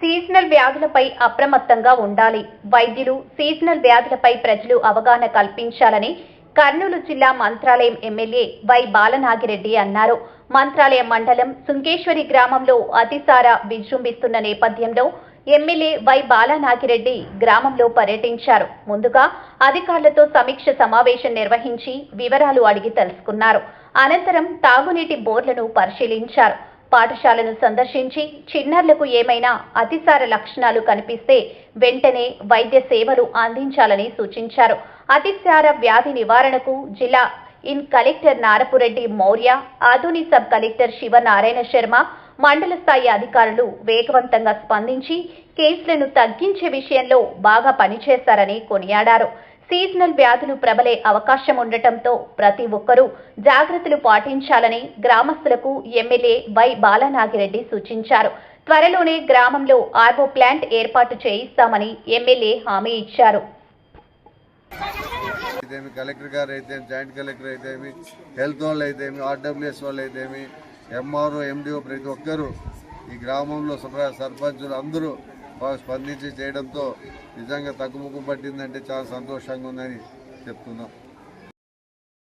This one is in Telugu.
సీజనల్ వ్యాధులపై అప్రమత్తంగా ఉండాలి. వైద్యులు సీజనల్ వ్యాధులపై ప్రజలు అవగాహన కల్పించాలని కర్నూలు జిల్లా మంత్రాలయం ఎమ్మెల్యే వై బాలనాగిరెడ్డి అన్నారు. మంత్రాలయం మండలం సుంకేశ్వరి గ్రామంలో అతిసార విజృంభిస్తున్న నేపథ్యంలో ఎమ్మెల్యే వై బాలనాగిరెడ్డి గ్రామంలో పర్యటించారు. ముందుగా అధికారులతో సమీక్ష సమావేశం నిర్వహించి వివరాలు అడిగి తెలుసుకున్నారు. అనంతరం తాగునీటి బోర్లను పరిశీలించారు. పాఠశాలను సందర్శించి చిన్నారులకు ఏమైనా అతిసార లక్షణాలు కనిపిస్తే వెంటనే వైద్య సేవలు అందించాలని సూచించారు. అతిసార వ్యాధి నివారణకు జిల్లా in collector Narapureddy Maurya Adoni sub collector Sivanarayana Sharma మండల స్థాయి అధికారులు వేగవంతంగా స్పందించి కేసులను తగ్గించే విషయంలో బాగా పనిచేశారని కొనియాడారు. సీజనల్ వ్యాధులు ప్రబలే అవకాశం ఉండటంతో ప్రతి ఒక్కరూ జాగ్రత్తలు పాటించాలని గ్రామస్తులకు ఎమ్మెల్యే వై బాలనాగిరెడ్డి సూచించారు. త్వరలోనే గ్రామంలో ఆర్వో ప్లాంట్ ఏర్పాటు చేయిస్తామని ఎమ్మెల్యే హామీ ఇచ్చారు. అయితేమి కలెక్టర్ గారు అయితే జాయింట్ కలెక్టర్ అయితేమి హెల్త్ వాళ్ళు అయితేమి ఆర్డబ్ల్యూఎస్ వాళ్ళు అయితేమి ఎంఆర్ఓ ఎండిఓ ప్రతి ఒక్కరూ ఈ గ్రామంలో సర్పంచులు అందరూ బాగా స్పందించి చేయడంతో నిజంగా తగ్గుముఖం పట్టిందంటే చాలా సంతోషంగా ఉందని చెప్తున్నాం.